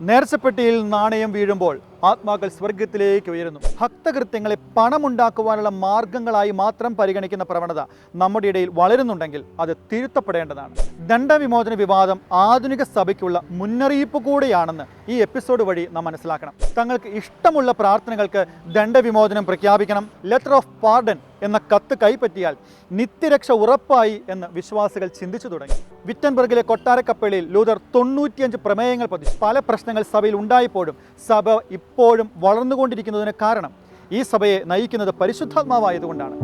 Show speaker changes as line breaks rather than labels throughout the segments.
നേർച്ചപ്പെട്ടിയിൽ നാണയം വീഴുമ്പോൾ ആത്മാക്കൾ സ്വർഗത്തിലേക്ക് ഉയരുന്നു. ഭക്തകൃത്യങ്ങളെ പണമുണ്ടാക്കുവാനുള്ള മാർഗങ്ങളായി മാത്രം പരിഗണിക്കുന്ന പ്രവണത നമ്മുടെ ഇടയിൽ വളരുന്നുണ്ടെങ്കിൽ അത് തിരുത്തപ്പെടേണ്ടതാണ്. ദണ്ഡവിമോചന വിവാദം ആധുനിക സഭയ്ക്കുള്ള മുന്നറിയിപ്പ് കൂടിയാണെന്ന് ഈ എപ്പിസോഡ് വഴി നാം മനസ്സിലാക്കണം. തങ്ങൾക്ക് ഇഷ്ടമുള്ള പ്രാർത്ഥനകൾക്ക് ദണ്ഡവിമോചനം പ്രഖ്യാപിക്കണം. ലെറ്റർ ഓഫ് പാർഡൻ എന്ന കത്ത് കൈപ്പറ്റിയാൽ നിത്യരക്ഷ ഉറപ്പായി എന്ന് വിശ്വാസികൾ ചിന്തിച്ചു തുടങ്ങി. വിറ്റൻബർഗിലെ കൊട്ടാരക്കപ്പള്ളിയിൽ ലൂതർ തൊണ്ണൂറ്റിയഞ്ച് പ്രമേയങ്ങൾ പതിച്ചു. പല പ്രശ്നങ്ങൾ സഭയിൽ ഉണ്ടായപ്പോഴും സഭ ഇപ്പോഴും വളർന്നുകൊണ്ടിരിക്കുന്നതിന് കാരണം ഈ സഭയെ നയിക്കുന്നത് പരിശുദ്ധാത്മാവായതുകൊണ്ടാണ്.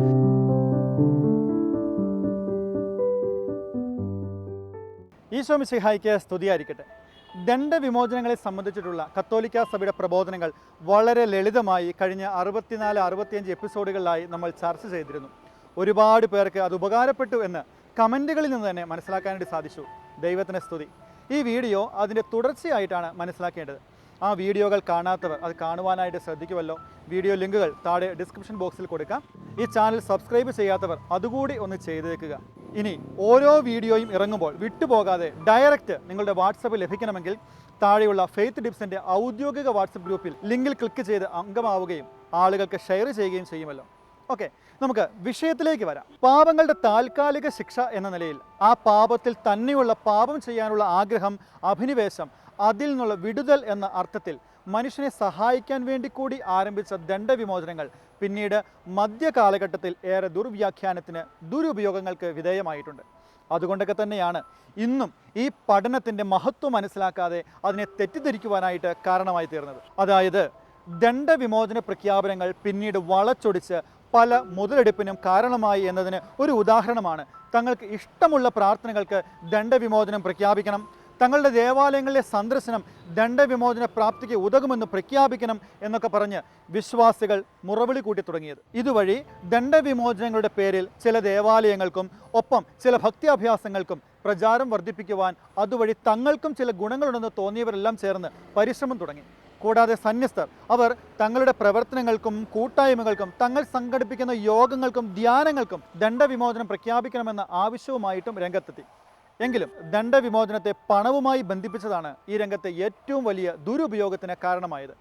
ഈശോ മിശിഹായിക്ക് സ്തുതിയായിരിക്കട്ടെ. ദണ്ഡവിമോചനങ്ങളെ സംബന്ധിച്ചിട്ടുള്ള കത്തോലിക്ക സഭയുടെ പ്രബോധനങ്ങൾ വളരെ ലളിതമായി കഴിഞ്ഞ അറുപത്തിനാല് അറുപത്തിയഞ്ച് എപ്പിസോഡുകളിലായി നമ്മൾ ചർച്ച ചെയ്തിരുന്നു. ഒരുപാട് പേർക്ക് അത് ഉപകാരപ്പെട്ടു എന്ന് കമന്റുകളിൽ നിന്ന് തന്നെ മനസ്സിലാക്കാനായിട്ട് സാധിച്ചു. ദൈവത്തിന് സ്തുതി. ഈ വീഡിയോ അതിന്റെ തുടർച്ചയായിട്ടാണ് മനസ്സിലാക്കേണ്ടത്. ആ വീഡിയോകൾ കാണാത്തവർ അത് കാണുവാനായിട്ട് ശ്രദ്ധിക്കുമല്ലോ. വീഡിയോ ലിങ്കുകൾ താഴെ ഡിസ്ക്രിപ്ഷൻ ബോക്സിൽ കൊടുക്കാം. ഈ ചാനൽ സബ്സ്ക്രൈബ് ചെയ്യാത്തവർ അതുകൂടി ഒന്ന് ചെയ്തേക്കുക. ഇനി ഓരോ വീഡിയോയും ഇറങ്ങുമ്പോൾ വിട്ടുപോകാതെ ഡയറക്റ്റ് നിങ്ങളുടെ വാട്സപ്പ് ലഭിക്കണമെങ്കിൽ താഴെയുള്ള ഫെയ്ത്ത് ഡിപ്സിന്റെ ഔദ്യോഗിക വാട്സപ്പ് ഗ്രൂപ്പിൽ ലിങ്കിൽ ക്ലിക്ക് ചെയ്ത് അംഗമാവുകയും ആളുകൾക്ക് ഷെയർ ചെയ്യുകയും ചെയ്യുമല്ലോ. ഓക്കെ നമുക്ക് വിഷയത്തിലേക്ക് വരാം. പാപങ്ങളുടെ താൽക്കാലിക ശിക്ഷ എന്ന നിലയിൽ ആ പാപത്തിൽ തന്നെയുള്ള പാപം ചെയ്യാനുള്ള ആഗ്രഹം അഭിനിവേശം അതിൽ നിന്നുള്ള വിടുതൽ എന്ന അർത്ഥത്തിൽ മനുഷ്യനെ സഹായിക്കാൻ വേണ്ടി കൂടി ആരംഭിച്ച ദണ്ഡവിമോചനങ്ങൾ പിന്നീട് മധ്യകാലഘട്ടത്തിൽ ഏറെ ദുർവ്യാഖ്യാനത്തിന് ദുരുപയോഗങ്ങൾക്ക് വിധേയമായിട്ടുണ്ട്. അതുകൊണ്ടൊക്കെ തന്നെയാണ് ഇന്നും ഈ പഠനത്തിന്റെ മഹത്വം മനസ്സിലാക്കാതെ അതിനെ തെറ്റിദ്ധരിക്കുവാനായിട്ട് കാരണമായി തീർന്നത്. അതായത് ദണ്ഡവിമോചന പ്രഖ്യാപനങ്ങൾ പിന്നീട് വളച്ചൊടിച്ച് പല മുതലെടുപ്പിനും കാരണമായി എന്നതിന് ഒരു ഉദാഹരണമാണ്. തങ്ങൾക്ക് ഇഷ്ടമുള്ള പ്രാർത്ഥനകൾക്ക് ദണ്ഡവിമോചനം പ്രഖ്യാപിക്കണം. തങ്ങളുടെ ദേവാലയങ്ങളിലെ സന്ദർശനം ദണ്ഡവിമോചന പ്രാപ്തിക്ക് ഉതകുമെന്ന് പ്രഖ്യാപിക്കണം എന്നൊക്കെ പറഞ്ഞ് വിശ്വാസികൾ മുറവിളി കൂട്ടി തുടങ്ങിയത്. ഇതുവഴി ദണ്ഡവിമോചനങ്ങളുടെ പേരിൽ ചില ദേവാലയങ്ങൾക്കും ഒപ്പം ചില ഭക്തിയാഭ്യാസങ്ങൾക്കും പ്രചാരം വർദ്ധിപ്പിക്കുവാൻ അതുവഴി തങ്ങൾക്കും ചില ഗുണങ്ങളുണ്ടെന്ന് തോന്നിയവരെല്ലാം ചേർന്ന് പരിശ്രമം തുടങ്ങി. കൂടാതെ സന്യസ്തർ. അവർ തങ്ങളുടെ പ്രവർത്തനങ്ങൾക്കും കൂട്ടായ്മകൾക്കും തങ്ങൾ സംഘടിപ്പിക്കുന്ന യോഗങ്ങൾക്കും ധ്യാനങ്ങൾക്കും ദണ്ഡവിമോചനം പ്രഖ്യാപിക്കണമെന്ന ആവശ്യവുമായിട്ടും രംഗത്തെത്തി. എങ്കിലും ദണ്ഡവിമോചനത്തെ പണവുമായി ബന്ധിപ്പിച്ചതാണ് ഈ രംഗത്തെ ഏറ്റവും വലിയ ദുരുപയോഗത്തിന് കാരണമായത്.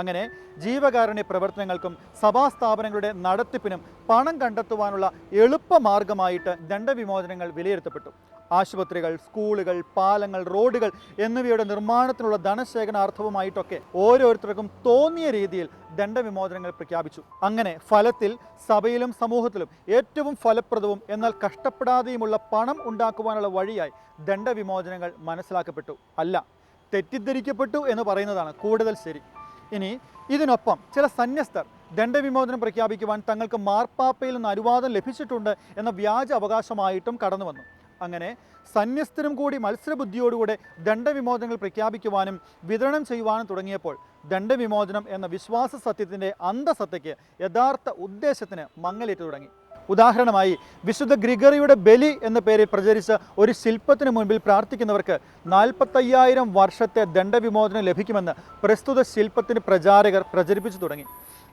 അങ്ങനെ ജീവകാരുണ്യ പ്രവർത്തനങ്ങൾക്കും സഭാസ്ഥാപനങ്ങളുടെ നടത്തിപ്പിനും പണം കണ്ടെത്തുവാനുള്ള എളുപ്പമാർഗമായിട്ട് ദണ്ഡവിമോചനങ്ങൾ വിലയിരുത്തപ്പെട്ടു. ആശുപത്രികൾ സ്കൂളുകൾ പാലങ്ങൾ റോഡുകൾ എന്നിവയുടെ നിർമ്മാണത്തിനുള്ള ധനശേഖരണാർത്ഥവുമായിട്ടൊക്കെ ഓരോരുത്തർക്കും തോന്നിയ രീതിയിൽ ദണ്ഡവിമോചനങ്ങൾ പ്രഖ്യാപിച്ചു. അങ്ങനെ ഫലത്തിൽ സഭയിലും സമൂഹത്തിലും ഏറ്റവും ഫലപ്രദവും എന്നാൽ കഷ്ടപ്പെടാതെയുമുള്ള പണം ഉണ്ടാക്കുവാനുള്ള വഴിയായി ദണ്ഡവിമോചനങ്ങൾ മനസ്സിലാക്കപ്പെട്ടു. അല്ല തെറ്റിദ്ധരിക്കപ്പെട്ടു എന്ന് പറയുന്നതാണ് കൂടുതൽ ശരി. ഇനി ഇതിനൊപ്പം ചില സന്യസ്തർ ദണ്ഡവിമോചനം പ്രഖ്യാപിക്കുവാൻ തങ്ങൾക്ക് മാർപ്പാപ്പയിൽ നിന്ന് അനുവാദം ലഭിച്ചിട്ടുണ്ട് എന്ന വ്യാജ അവകാശമായിട്ടും കടന്നു വന്നു. അങ്ങനെ സന്യസ്തരും കൂടി മത്സരബുദ്ധിയോടുകൂടെ ദണ്ഡവിമോചനങ്ങൾ പ്രഖ്യാപിക്കുവാനും വിതരണം ചെയ്യുവാനും തുടങ്ങിയപ്പോൾ ദണ്ഡവിമോചനം എന്ന വിശ്വാസ സത്യത്തിന്റെ അന്തസത്തയ്ക്ക് യഥാർത്ഥ ഉദ്ദേശത്തിന് മങ്ങലേറ്റു തുടങ്ങി. ഉദാഹരണമായി വിശുദ്ധ ഗ്രിഗറിയുടെ ബലി എന്ന പേരിൽ പ്രചരിച്ച ഒരു ശില്പത്തിന് മുൻപിൽ പ്രാർത്ഥിക്കുന്നവർക്ക് നാൽപ്പത്തയ്യായിരം വർഷത്തെ ദണ്ഡവിമോചനം ലഭിക്കുമെന്ന് പ്രസ്തുത ശില്പത്തിന് പ്രചാരകർ പ്രചരിപ്പിച്ചു തുടങ്ങി.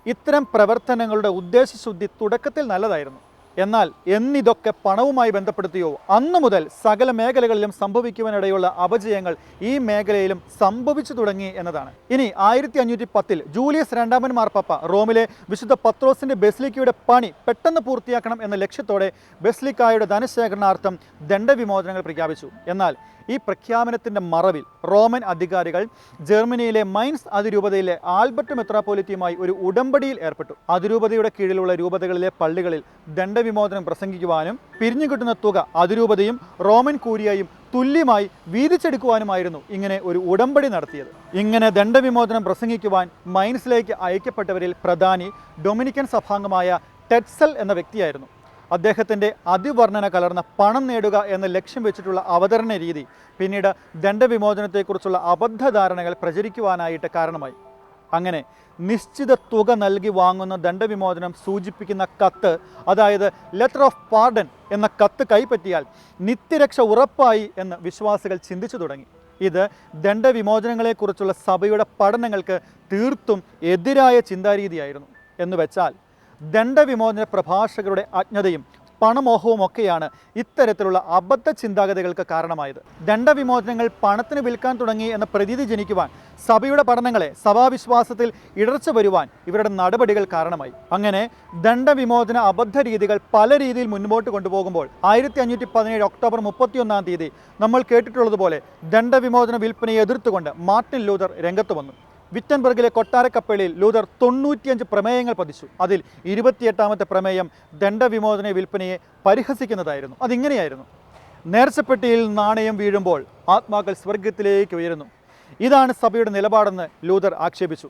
ഇത്തരം പ്രവർത്തനങ്ങളുടെ ഉദ്ദേശശുദ്ധി തുടക്കത്തിൽ നല്ലതായിരുന്നു. എന്നാൽ എന്നിതൊക്കെ പണവുമായി ബന്ധപ്പെടുത്തിയോ? അന്നു മുതൽ സകല മേഖലകളിലും സംഭവിക്കുവാനിടയുള്ള അപജയങ്ങൾ ഈ മേഖലയിലും സംഭവിച്ചു തുടങ്ങി എന്നതാണ്. ഇനി ആയിരത്തി അഞ്ഞൂറ്റി പത്തിൽ ജൂലിയസ് രണ്ടാമൻ മാർപ്പാപ്പ റോമിലെ വിശുദ്ധ പത്രോസിന്റെ ബെസ്ലിക്കയുടെ പണി പെട്ടെന്ന് പൂർത്തിയാക്കണം എന്ന ലക്ഷ്യത്തോടെ ബെസ്ലിക്കായുടെ ധനശേഖരണാർത്ഥം ദണ്ഡവിമോചനങ്ങൾ പ്രഖ്യാപിച്ചു. എന്നാൽ ഈ പ്രഖ്യാപനത്തിന്റെ മറവിൽ റോമൻ അധികാരികൾ ജർമ്മനിയിലെ മൈൻസ് അതിരൂപതയിലെ ആൽബർട്ട് മെത്രാപോലിറ്റിയുമായി ഒരു ഉടമ്പടിയിൽ ഏർപ്പെട്ടു. അതിരൂപതയുടെ കീഴിലുള്ള രൂപതകളിലെ പള്ളികളിൽ ദണ്ഡവിമോചനം പ്രസംഗിക്കുവാനും പിരിഞ്ഞു കിട്ടുന്ന തുക അതിരൂപതയും റോമൻ കൂരിയയും തുല്യമായി വീതിച്ചെടുക്കുവാനുമായിരുന്നു ഇങ്ങനെ ഒരു ഉടമ്പടി നടത്തിയത്. ഇങ്ങനെ ദണ്ഡവിമോചനം പ്രസംഗിക്കുവാൻ മൈൻസിലേക്ക് അയക്കപ്പെട്ടവരിൽ പ്രധാനി ഡൊമിനിക്കൻ സഭാംഗമായ ടെറ്റ്സൽ എന്ന വ്യക്തിയായിരുന്നു. അദ്ദേഹത്തിന്റെ അതിവർണന കലർന്ന പണം നേടുക എന്ന ലക്ഷ്യം വെച്ചിട്ടുള്ള അവതരണ രീതി പിന്നീട് ദണ്ഡവിമോചനത്തെക്കുറിച്ചുള്ള അബദ്ധധാരണകൾ പ്രചരിക്കുവാനായിട്ട് കാരണമായി. അങ്ങനെ നിശ്ചിത തുക നൽകി വാങ്ങുന്ന ദണ്ഡവിമോചനം സൂചിപ്പിക്കുന്ന കത്ത് അതായത് ലെറ്റർ ഓഫ് പാർഡൻ എന്ന കത്ത് കൈപ്പറ്റിയാൽ നിത്യരക്ഷ ഉറപ്പായി എന്ന് വിശ്വാസികൾ ചിന്തിച്ചു തുടങ്ങി. ഇത് ദണ്ഡവിമോചനങ്ങളെക്കുറിച്ചുള്ള സഭയുടെ പഠനങ്ങൾക്ക് തീർത്തും എതിരായ ചിന്താരീതിയായിരുന്നു എന്ന് വെച്ചാൽ ദണ്ഡവിമോചന പ്രഭാഷകരുടെ അജ്ഞതയും പണമോഹവും ഒക്കെയാണ് ഇത്തരത്തിലുള്ള അബദ്ധ ചിന്താഗതികൾക്ക് കാരണമായത്. ദണ്ഡവിമോചനങ്ങൾ പണത്തിന് വിൽക്കാൻ തുടങ്ങി എന്ന പ്രതീതി ജനിക്കുവാൻ സഭയുടെ പഠനങ്ങളെ സഭാവിശ്വാസത്തിൽ ഇടർച്ച വരുവാൻ ഇവരുടെ നടപടികൾ കാരണമായി. അങ്ങനെ ദണ്ഡവിമോചന അബദ്ധ രീതികൾ പല രീതിയിൽ മുൻപോട്ട് കൊണ്ടുപോകുമ്പോൾ ആയിരത്തി അഞ്ഞൂറ്റി പതിനേഴ് ഒക്ടോബർ മുപ്പത്തിയൊന്നാം തീയതി നമ്മൾ കേട്ടിട്ടുള്ളതുപോലെ ദണ്ഡവിമോചന വിൽപ്പനയെ എതിർത്തുകൊണ്ട് മാർട്ടിൻ ലൂതർ രംഗത്ത് വന്നു. വിറ്റൻബർഗിലെ കൊട്ടാരക്കപ്പലിൽ ലൂതർ തൊണ്ണൂറ്റിയഞ്ച് പ്രമേയങ്ങൾ പതിച്ചു. അതിൽ ഇരുപത്തിയെട്ടാമത്തെ പ്രമേയം ദണ്ഡവിമോചന വിൽപ്പനയെ പരിഹസിക്കുന്നതായിരുന്നു. അതിങ്ങനെയായിരുന്നു. നേർച്ചപ്പെട്ടിയിൽ നാണയം വീഴുമ്പോൾ ആത്മാക്കൾ സ്വർഗത്തിലേക്ക് ഉയരുന്നു. ഇതാണ് സഭയുടെ നിലപാടെന്ന് ലൂതർ ആക്ഷേപിച്ചു.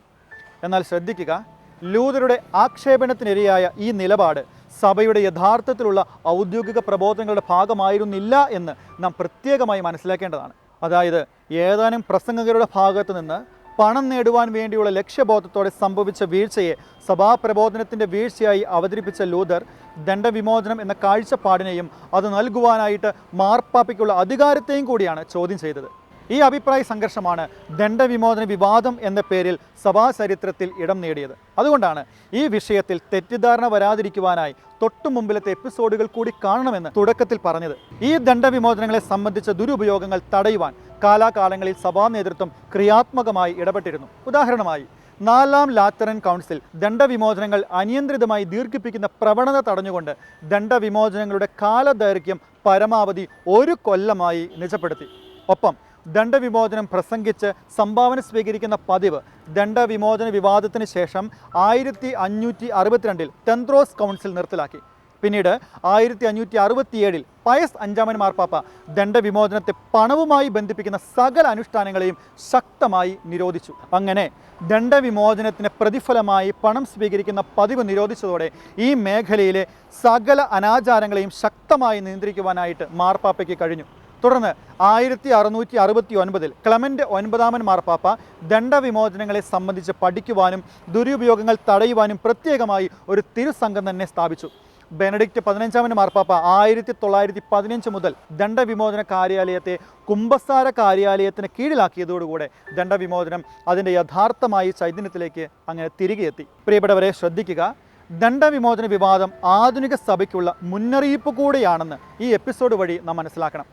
എന്നാൽ ശ്രദ്ധിക്കുക ലൂതറുടെ ആക്ഷേപണത്തിനിരയായ ഈ നിലപാട് സഭയുടെ യഥാർത്ഥത്തിലുള്ള ഔദ്യോഗിക പ്രബോധനങ്ങളുടെ ഭാഗമായിരുന്നില്ല എന്ന് നാം പ്രത്യേകമായി മനസ്സിലാക്കേണ്ടതാണ്. അതായത് ഏതാനും പ്രസംഗകരുടെ ഭാഗത്തു നിന്ന് പണം നേടുവാൻ വേണ്ടിയുള്ള ലക്ഷ്യബോധത്തോടെ സംഭവിച്ച വീഴ്ചയെ സഭാപ്രബോധനത്തിന്റെ വീഴ്ചയായി അവതരിപ്പിച്ച ലൂതർ ദണ്ഡവിമോചനം എന്ന കാഴ്ചപ്പാടിനെയും അത് നൽകുവാനായിട്ട് മാർപ്പാപ്പയ്ക്കുള്ള അധികാരത്തെയും കൂടിയാണ് ചോദ്യം ചെയ്തത്. ഈ അഭിപ്രായ സംഘർഷമാണ് ദണ്ഡവിമോചന വിവാദം എന്ന പേരിൽ സഭാചരിത്രത്തിൽ ഇടം നേടിയത്. അതുകൊണ്ടാണ് ഈ വിഷയത്തിൽ തെറ്റിദ്ധാരണ വരാതിരിക്കുവാനായി തൊട്ടു മുമ്പിലത്തെ എപ്പിസോഡുകൾ കൂടി കാണണമെന്ന് തുടക്കത്തിൽ പറഞ്ഞത്. ഈ ദണ്ഡവിമോചനങ്ങളെ സംബന്ധിച്ച ദുരുപയോഗങ്ങൾ തടയുവാൻ കാലാകാലങ്ങളിൽ സഭാ നേതൃത്വം ക്രിയാത്മകമായി ഇടപെട്ടിരുന്നു. ഉദാഹരണമായി നാലാം ലാറ്ററൻ കൗൺസിൽ ദണ്ഡവിമോചനങ്ങൾ അനിയന്ത്രിതമായി ദീർഘിപ്പിക്കുന്ന പ്രവണത തടഞ്ഞുകൊണ്ട് ദണ്ഡവിമോചനങ്ങളുടെ കാലദൈർഘ്യം പരമാവധി ഒരു കൊല്ലമായി നിജപ്പെടുത്തി. ഒപ്പം ദണ്ഡവിമോചനം പ്രസംഗിച്ച് സംഭാവന സ്വീകരിക്കുന്ന പതിവ്. ദണ്ഡവിമോചന വിവാദത്തിന് ശേഷം ആയിരത്തി അഞ്ഞൂറ്റി അറുപത്തിരണ്ടിൽ തെന്ത്രോസ് കൗൺസിൽ നിർത്തലാക്കി. പിന്നീട് ആയിരത്തി അഞ്ഞൂറ്റി അറുപത്തിയേഴിൽ പയസ് അഞ്ചാമൻ മാർപ്പാപ്പ ദണ്ഡവിമോചനത്തെ പണവുമായി ബന്ധിപ്പിക്കുന്ന സകല അനുഷ്ഠാനങ്ങളെയും ശക്തമായി നിരോധിച്ചു. അങ്ങനെ ദണ്ഡവിമോചനത്തിന് പ്രതിഫലമായി പണം സ്വീകരിക്കുന്ന പതിവ് നിരോധിച്ചതോടെ ഈ മേഖലയിലെ സകല അനാചാരങ്ങളെയും ശക്തമായി നിയന്ത്രിക്കുവാനായിട്ട് മാർപ്പാപ്പയ്ക്ക് കഴിഞ്ഞു. തുടർന്ന് ആയിരത്തി അറുന്നൂറ്റി അറുപത്തി ഒൻപതിൽ ക്ലമന്റ് ഒൻപതാമൻ മാർപ്പാപ്പ ദണ്ഡവിമോചനങ്ങളെ സംബന്ധിച്ച് പഠിക്കുവാനും ദുരുപയോഗങ്ങൾ തടയുവാനും പ്രത്യേകമായി ഒരു തിരുസംഘം തന്നെ സ്ഥാപിച്ചു. ബെനഡിക്റ്റ് പതിനഞ്ചാമൻ മാർപ്പാപ്പ ആയിരത്തി തൊള്ളായിരത്തി പതിനഞ്ച് മുതൽ ദണ്ഡവിമോചന കാര്യാലയത്തെ കുംഭസാര കാര്യാലയത്തിന് കീഴിലാക്കിയതോടുകൂടെ ദണ്ഡവിമോചനം അതിന്റെ യഥാർത്ഥമായ ചൈതന്യത്തിലേക്ക് അങ്ങനെ തിരികെ എത്തി പ്രിയപ്പെട്ടവരെ ശ്രദ്ധിക്കുക. ദണ്ഡവിമോചന വിവാദം ആധുനിക സഭയ്ക്കുള്ള മുന്നറിയിപ്പ് കൂടിയാണെന്ന് ഈ എപ്പിസോഡ് വഴി നാം മനസ്സിലാക്കണം.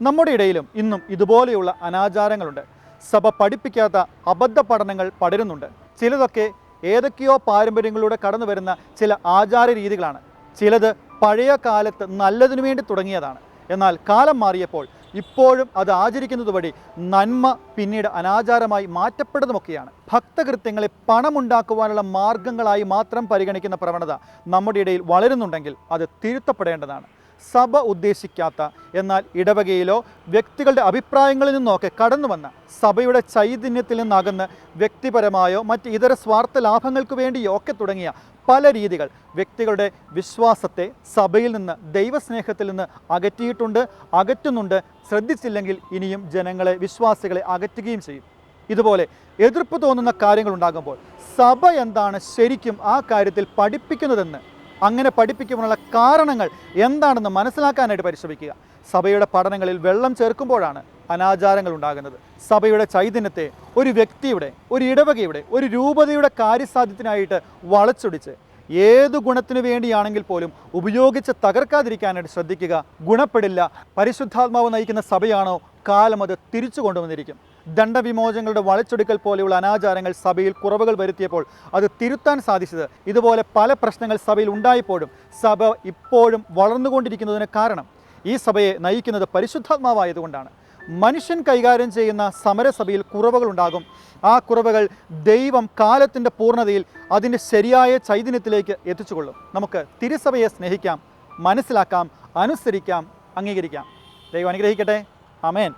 നമ്മുടെ ഇടയിലും ഇന്നും ഇതുപോലെയുള്ള അനാചാരങ്ങളുണ്ട്. സഭ പഠിപ്പിക്കാത്ത അബദ്ധ പഠനങ്ങൾ പടരുന്നുണ്ട്. ചിലതൊക്കെ ഏതൊക്കെയോ പാരമ്പര്യങ്ങളിലൂടെ കടന്നു വരുന്ന ചില ആചാര രീതികളാണ്. ചിലത് പഴയ കാലത്ത് നല്ലതിനു വേണ്ടി തുടങ്ങിയതാണ്. എന്നാൽ കാലം മാറിയപ്പോൾ ഇപ്പോഴും അത് ആചരിക്കുന്നത് വഴി നന്മ പിന്നീട് അനാചാരമായി മാറ്റപ്പെടുന്നതൊക്കെയാണ്. ഭക്തകൃത്യങ്ങളെ പണമുണ്ടാക്കുവാനുള്ള മാർഗങ്ങളായി മാത്രം പരിഗണിക്കുന്ന പ്രവണത നമ്മുടെ ഇടയിൽ വളരുന്നുണ്ടെങ്കിൽ അത് തിരുത്തപ്പെടേണ്ടതാണ്. സഭ ഉദ്ദേശിക്കാത്ത എന്നാൽ ഇടവകയിലോ വ്യക്തികളുടെ അഭിപ്രായങ്ങളിൽ നിന്നൊക്കെ കടന്നു വന്ന സഭയുടെ ചൈതന്യത്തിൽ നിന്നകന്ന് വ്യക്തിപരമായോ മറ്റ് ഇതര സ്വാർത്ഥ ലാഭങ്ങൾക്ക് വേണ്ടിയോ ഒക്കെ തുടങ്ങിയ പല രീതികൾ വ്യക്തികളുടെ വിശ്വാസത്തെ സഭയിൽ നിന്ന് ദൈവസ്നേഹത്തിൽ നിന്ന് അകറ്റിയിട്ടുണ്ട് അകറ്റുന്നുണ്ട് ശ്രദ്ധിച്ചില്ലെങ്കിൽ ഇനിയും ജനങ്ങളെ വിശ്വാസികളെ അകറ്റുകയും ചെയ്യും. ഇതുപോലെ എതിർപ്പ് തോന്നുന്ന കാര്യങ്ങളുണ്ടാകുമ്പോൾ സഭ എന്താണ് ശരിക്കും ആ കാര്യത്തിൽ പഠിപ്പിക്കുന്നതെന്ന് അങ്ങനെ പഠിപ്പിക്കുവാനുള്ള കാരണങ്ങൾ എന്താണെന്ന് മനസ്സിലാക്കാനായിട്ട് പരിശ്രമിക്കുക. സഭയുടെ പഠനങ്ങളിൽ വെള്ളം ചേർക്കുമ്പോഴാണ് അനാചാരങ്ങൾ ഉണ്ടാകുന്നത്. സഭയുടെ ചൈതന്യത്തെ ഒരു വ്യക്തിയുടെ ഒരു ഇടവകയുടെ ഒരു രൂപതയുടെ കാര്യസാധ്യത്തിനായിട്ട് വളച്ചൊടിച്ച് ഏത് ഗുണത്തിനു വേണ്ടിയാണെങ്കിൽ പോലും ഉപയോഗിച്ച് തകർക്കാതിരിക്കാനായിട്ട് ശ്രദ്ധിക്കുക. ഗുണപ്പെടില്ല. പരിശുദ്ധാത്മാവ് നയിക്കുന്ന സഭയാണോ? കാലം അത് തിരിച്ചു കൊണ്ടുവന്നിരിക്കും. ദണ്ഡവിമോചനങ്ങളുടെ വളച്ചൊടുക്കൽ പോലെയുള്ള അനാചാരങ്ങൾ സഭയിൽ കുറവുകൾ വരുത്തിയപ്പോൾ അത് തിരുത്താൻ സാധിച്ചത്. ഇതുപോലെ പല പ്രശ്നങ്ങൾ സഭയിൽ ഉണ്ടായപ്പോഴും സഭ ഇപ്പോഴും വളർന്നുകൊണ്ടിരിക്കുന്നതിന് കാരണം ഈ സഭയെ നയിക്കുന്നത് പരിശുദ്ധാത്മാവായതുകൊണ്ടാണ്. മനുഷ്യൻ കൈകാര്യം ചെയ്യുന്ന സമരസഭയിൽ കുറവുകളുണ്ടാകും ആ കുറവുകൾ ദൈവം കാലത്തിന്റെ പൂർണതയിൽ അതിന്റെ ശരിയായ ചൈതന്യത്തിലേക്ക് എത്തിച്ചുകൊള്ളും. നമുക്ക് തിരുസഭയെ സ്നേഹിക്കാം മനസ്സിലാക്കാം അനുസരിക്കാം അംഗീകരിക്കാം. ദൈവം അനുഗ്രഹിക്കട്ടെ. അമേൻ